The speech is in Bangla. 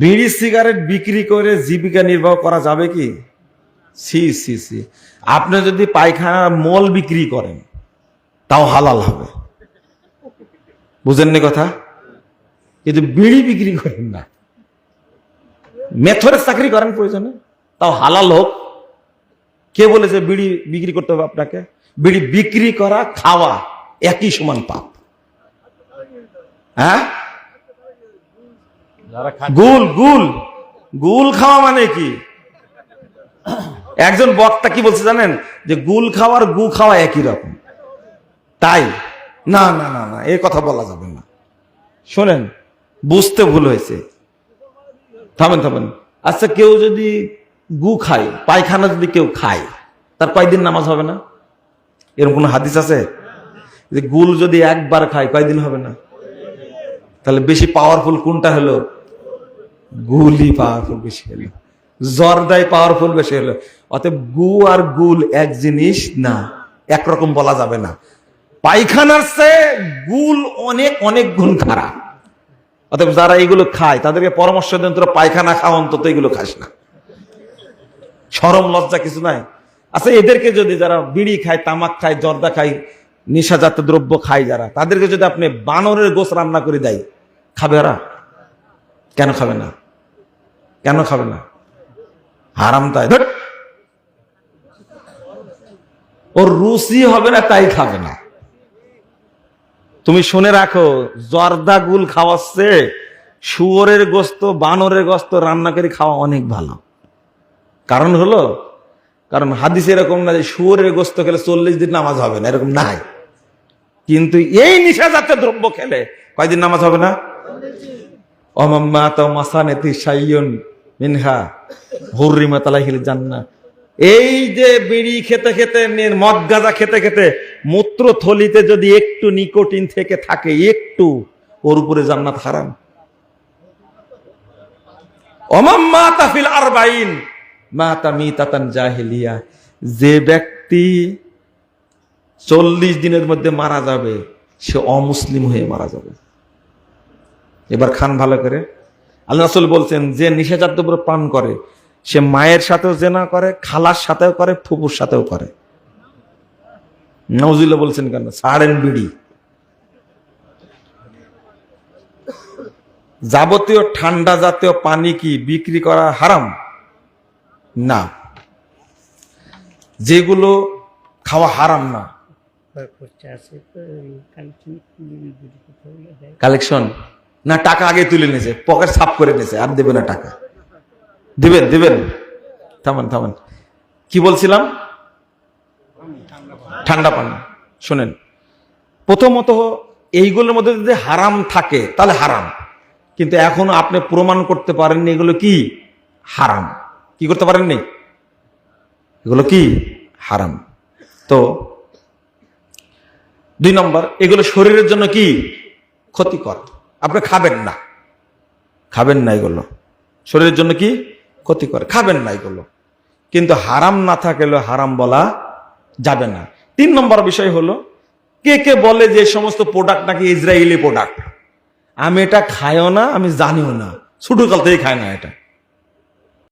বিড়ি সিগারেট বিক্রি করে জীবিকা নির্বাহ করা যাবে কি? C C C. আপনি যদি পায়খানার মল বিক্রি করেন, তাও হালাল হবে। বুঝেননি কথা? কিন্তু বিড়ি বিক্রি করেন না। মেথরের চাকরি করেন প্রয়োজনে, তাও হালাল হোক। কে বলেছে বিড়ি বিক্রি করতে হবে আপনাকে? বিড়ি বিক্রি করা, খাওয়া, একই সমান পাপ। হ্যাঁ? গুল গুল। গুল খাওয়া মানে কি? একজন বক্তা কি বলছে জানেন? যে গুল খাওয়ার গু খাওয়া একই রকম। তাই? না না না না এই কথা বলা যাবে না। শোনেন, বুঝতে ভুল হয়েছে। থামেন থামেন। আচ্ছা কেউ যদি গু খায়, পায়খানা যদি কেউ খায়, তার কয়দিন নামাজ হবে না? এরকম কোনো হাদিস আছে? যে গুল যদি একবার খায়, কয়দিন হবে না? তাহলে বেশি পাওয়ারফুল কোনটা হলো? গুলই পাওয়ারফুল বেশি হলো। জর্দাই পাওয়ারফুল বেশি হলো। অতএব গু আর গুল এক জিনিস না, একরকম বলা যাবে না। পায়খানার চেয়ে গুল অনেক অনেক গুণ খারাপ। অতএব যারা এগুলো খায়, তাদেরকে পরামর্শ দেন, তোরা পায়খানা খাও অন্তত এগুলো খাস না। সরম লজ্জা কিছু নাই। আচ্ছা এদেরকে যদি যারা বিড়ি খায়, তামাক খায়, জর্দা খায়, নেশাজাত দ্রব্য খায় যারা, তাদেরকে যদি আপনি বানরের গোস রান্না করে দেয়, খাবে ওরা? কেন খাবে না? কেন খাবে না? হারাম তাই। ধুর। ওর রুচি হবে না, তাই খাবে না। তুমি শুনে রাখো, জর্দা গুল খাওয়াচ্ছে, শুয়োরের গোস্ত, বানরের গোস্ত রান্না করে খাওয়া অনেক ভালো। কারণ হলো, কারণ হাদিস এরকম না যে শুয়োরের গোস্ত খেলে চল্লিশ দিন নামাজ হবে না, এরকম নাই। কিন্তু এই নিশা জাতীয় দ্রব্য খেলে কয়দিন নামাজ হবে না? অমাম্মা তো মাসানেতি সাইয়ন মিনহা হুররিমাত আলাইহিল জান্নাহ। এই যে বিড়ি খেতে খেতে মদ গাঁজা খেতে খেতে মূত্র থলিতে যদি একটু নিকোটিন থেকে থাকে, একটু, ওর উপরে জান্নাত হারাম। অমাম্মা তাফিল আরবাইন মা তামিতাতান জাহিলিয়া। যে ব্যক্তি চল্লিশ দিনের মধ্যে মারা যাবে, সে অমুসলিম হয়ে মারা যাবে। এবার খান ভালো করে। আল্লাহ রাসূল বলছেন যে নিষেধাজ্ঞ দ্রব্য পান করে সে মায়ের সাথেও জেনা করে খালার সাথেও করে ফুপুর সাথেও করে। নজুল্লাহ বলছেন কেন? সাড়েন বিড়ি। যাবতীয় ঠান্ডা জাতীয় পানি কি বিক্রি করা হারাম? না। যেগুলো খাওয়া হারাম না। কালেকশন? না, টাকা আগে তুলে নিয়েছে, পকেট সাফ করে নিয়েছে, আর দেবে না টাকা। দেবেন দেবেন। থামান থামান। কি বলছিলাম? ঠান্ডা পানি। শোনেন, প্রথমত এইগুলোর মধ্যে যদি হারাম থাকে, তাহলে হারাম। কিন্তু এখন আপনি প্রমাণ করতে পারেননি, এগুলো কি? হারাম। কি করতে পারেননি? এগুলো কি? হারাম। তো, দুই নম্বর, এগুলো শরীরের জন্য কি? ক্ষতিকর। আপনি খাবেন না। খাবেন না এগুলো। শরীরের জন্য কি? ক্ষতি করে খাবেন না এগুলো। কিন্তু হারাম না থাকলেও হারাম বলা যাবে না। তিন নম্বর বিষয় হলো, কে কে বলে যে সমস্ত প্রোডাক্ট নাকি ইসরায়েলি প্রোডাক্ট আমি এটা খাইও না, আমি জানিও না। ছোটকাল থেকেই খাই না এটা।